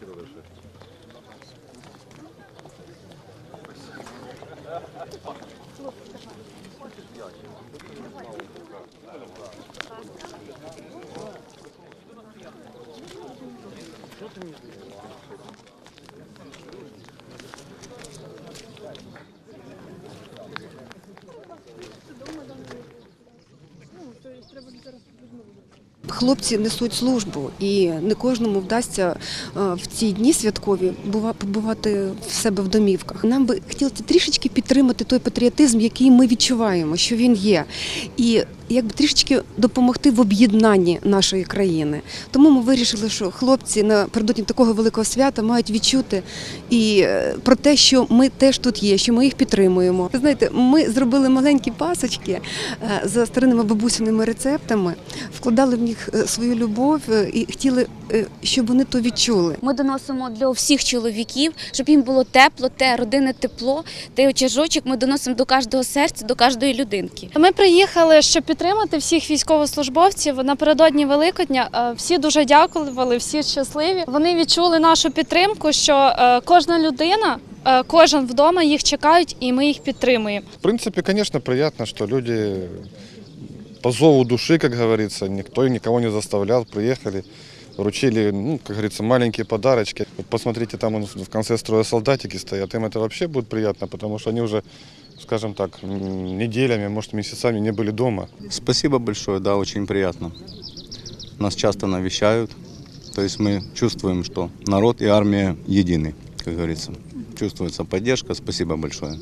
хотіли лишити. Что ты мне делаешь? Хлопці несуть службу, і не кожному вдасться е, в ці дні святкові побувати в себе в домівках. Нам би хотілося трішечки підтримати той патріотизм, який ми відчуваємо, що він є, і якби трішечки допомогти в об'єднанні нашої країни. Тому ми вирішили, що хлопці напередодні такого великого свята мають відчути і е, про те, що ми теж тут є, що ми їх підтримуємо. Знаєте, ми зробили маленькі пасочки е, за старинними бабусиними рецептами, вкладали в них е, свою любов е, і хотіли, е, щоб вони то відчули. Ми доносимо для всіх чоловіків, щоб їм було тепло, те родинне тепло, той очажочок ми доносимо до кожного серця, до кожної людинки. Ми приїхали, щоб підтримати всіх військовослужбовців. Напередодні Великодня всі дуже дякували, всі щасливі. Вони відчули нашу підтримку, що кожна людина, кожен вдома їх чекають, і ми їх підтримуємо. В принципе, конечно, приятно, что люди по зову души, как говорится, никто никого не заставлял, приехали, вручили, ну, как говорится, маленькие подарочки. Вот посмотрите, там в конце строя солдатики стоят, им это вообще будет приятно, потому что они уже, скажем так, неделями, может, месяцами не были дома. Спасибо большое, да, очень приятно. Нас часто навещают, то есть мы чувствуем, что народ и армия едины, как говорится. Чувствуется поддержка, спасибо большое.